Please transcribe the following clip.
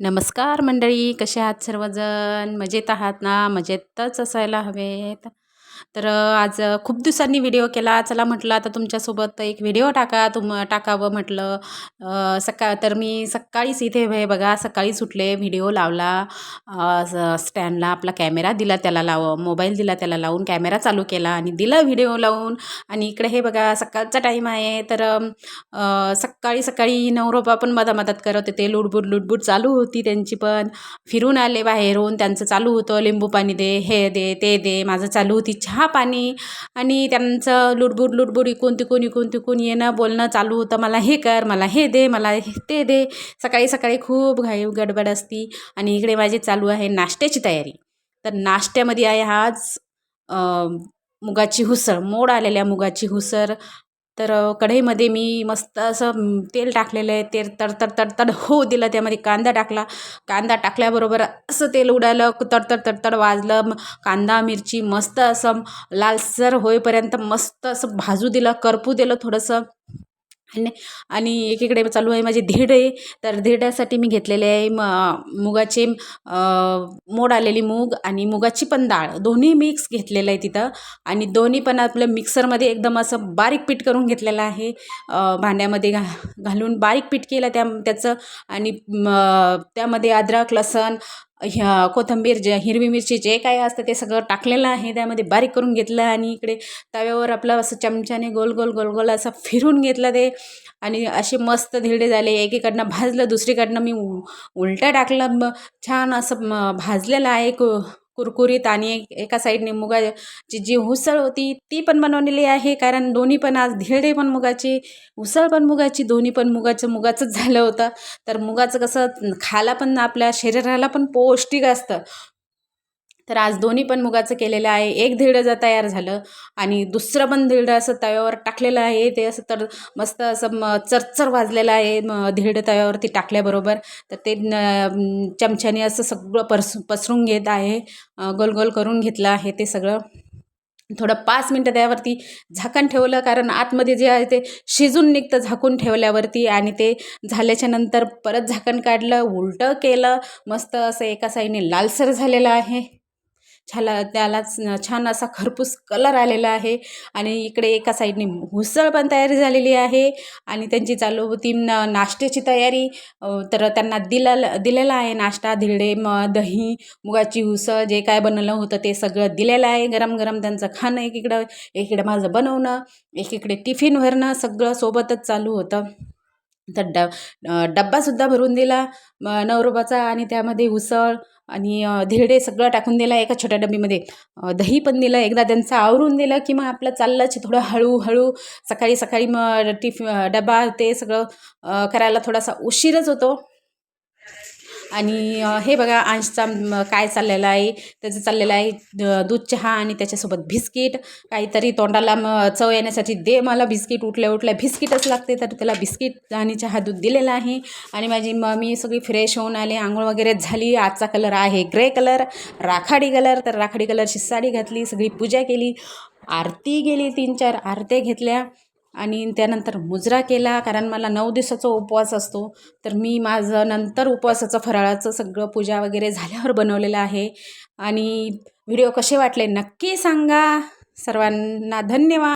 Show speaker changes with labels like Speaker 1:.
Speaker 1: नमस्कार मंडळी कसे आहात सर्वजण? मजेत आहात ना? मजेतच असायला हवेत. तर आज खूप दिवसांनी व्हिडिओ केला. चला म्हटलं आता तुमच्यासोबत एक व्हिडिओ टाका तुम टाकावं म्हटलं. सकाळ तर मी सकाळीच इथे हे बघा सकाळी सुटले व्हिडिओ लावला. स्टँडला आपला कॅमेरा दिला त्याला लाव मोबाईल दिला त्याला लावून कॅमेरा चालू केला आणि दिला व्हिडिओ लावून. आणि इकडे हे बघा सकाळचा टाईम आहे. तर सकाळी सकाळी नवरोबा पण मदा मदत करत होते. लुडबुड लुडबुड चालू होती त्यांची पण. फिरून आले बाहेरून त्यांचं चालू होतं. लिंबू पाणी दे हे दे ते दे माझं चालू होती. चहा पाणी आणि त्यांचं लुडबुड लुडबुड इकून तिकून इकून तिकून येणं बोलणं चालू होतं. मला हे कर मला हे दे मला ते दे. सकाळी सकाळी खूप घाई गडबड असती आणि इकडे माझी चालू आहे नाश्त्याची तयारी. तर नाश्त्यामध्ये आहे आज मुगाची हुसळ मोड आलेल्या मुगाची हुसळ तर कढईमध्ये मी मस्त असं तेल टाकलेलं आहे तेल तडतड तडतड हो दिलं त्यामध्ये कांदा टाकला. कांदा टाकल्याबरोबर असं तेल उडालं तडतड तडतड वाजलं कांदा मिरची मस्त असं लालसर होईपर्यंत मस्त असं भाजू दिलं करपू दिलं थोडंसं. आणि आणि एकीकडे चालू आहे माझे धिरडे तर धिरड्यासाठी मी घेतलेले आहे म मुगाचे मोड आलेली मूग आणि मुगाची पण डाळ. दोन्ही मिक्स घेतलेलं आहे तिथं. आणि दोन्ही पण आपलं मिक्सरमध्ये एकदम असं बारीक पीठ करून घेतलेलं आहे. भांड्यामध्ये घा घालून बारीक पीठ केलं त्या त्याचं. आणि त्यामध्ये अद्रक लसण ह्या कोथिंबीर जे हिरवी मिरची जे काय असतं ते सगळं टाकलेलं आहे. त्यामध्ये बारीक करून घेतलं आणि इकडे तव्यावर आपलं असं चमच्याने गोल गोल गोल गोल असं फिरून घेतलं ते. आणि असे मस्त धिरडे झाले. एकीकडनं भाजलं दुसरीकडनं मी उलटं टाकलं. छान असं भाजलेलं आहे. कुरकुरीत आणि एका साईडने मुगाची जी उसळ होती ती पण बनवलेली आहे. कारण दोन्ही पण आज धिरडे पण मुगाची उसळ पण मुगाची दोन्ही पण मुगाचं मुगाचंच झालं होतं. तर मुगाचं कसं खायला पण आपल्या शरीराला पण पौष्टिक असतं. तर आज दोन्ही पण मुगाचं केलेलं आहे. एक धिडं जर तयार झालं आणि दुसरं पण धिडं असं तव्यावर टाकलेलं आहे ते असं तर मस्त असं म चरचर वाजलेलं आहे म धिडं तव्यावरती टाकल्याबरोबर. तर ते चमच्याने असं सगळं परस पसरून घेत आहे. गोल गोल करून घेतलं आहे ते सगळं. थोडं पाच मिनटं त्यावरती झाकण ठेवलं कारण आतमध्ये जे आहे ते शिजून निघतं झाकून ठेवल्यावरती आणि ते झाल्याच्यानंतर परत झाकण काढलं उलटं केलं. मस्त असं एका साईडने लालसर झालेलं आहे. छाला त्यालाच छान असा खरपूस कलर आलेला आहे. आणि इकडे एका साईडने हुसळ पण तयारी झालेली आहे. आणि त्यांची चालू होती नाश्त्याची तयारी. तर त्यांना दिला दिलेला आहे नाश्ता धिरडे म दही मुगाची उसळ जे काय बनवलं होतं ते सगळं दिलेलं आहे. गरम गरम त्यांचं खाणं एकीकडं एकीकडं माझं बनवणं एकीकडे टिफिन भरणं सगळं सोबतच चालू होतं. तर ड डब्बासुद्धा भरून दिला नवरोबाचा आणि त्यामध्ये उसळ आणि धिरडे सगळं टाकून दिलं एका छोट्या डबीमध्ये दही पण दिलं एकदा त्यांचं आवरून दिलं की मग आपलं चाललंच थोडं हळूहळू सकाळी सकाळी मग टिफ डबा ते सगळं करायला थोडासा उशीरच होतो. आणि हे बघा अंशचा काय चाललेलं आहे? त्याचं चाललेलं आहे दूध चहा आणि त्याच्यासोबत बिस्किट. काहीतरी तोंडाला मग चव येण्यासाठी दे मला बिस्किट. उठल्या उठल्या बिस्किटच लागते तर त्याला बिस्किट आणि चहा दूध दिलेला आहे. आणि माझी मम्मी सगळी फ्रेश होऊन आले. आंघोळ वगैरे झाली. आजचा कलर आहे ग्रे कलर राखाडी कलर तर राखाडी कलरची साडी घातली सगळी पूजा केली. आरती गेली तीन चार आरत्या घेतल्या. आणि त्यानंतर मुजरा केला कारण मला नऊ दिवसाचा उपवास असतो. तर मी माझं नंतर उपवासाचं फराळाचं सगळं पूजा वगैरे झाल्यावर बनवलेलं आहे. आणि व्हिडिओ कसे वाटले नक्की सांगा. सर्वांना धन्यवाद.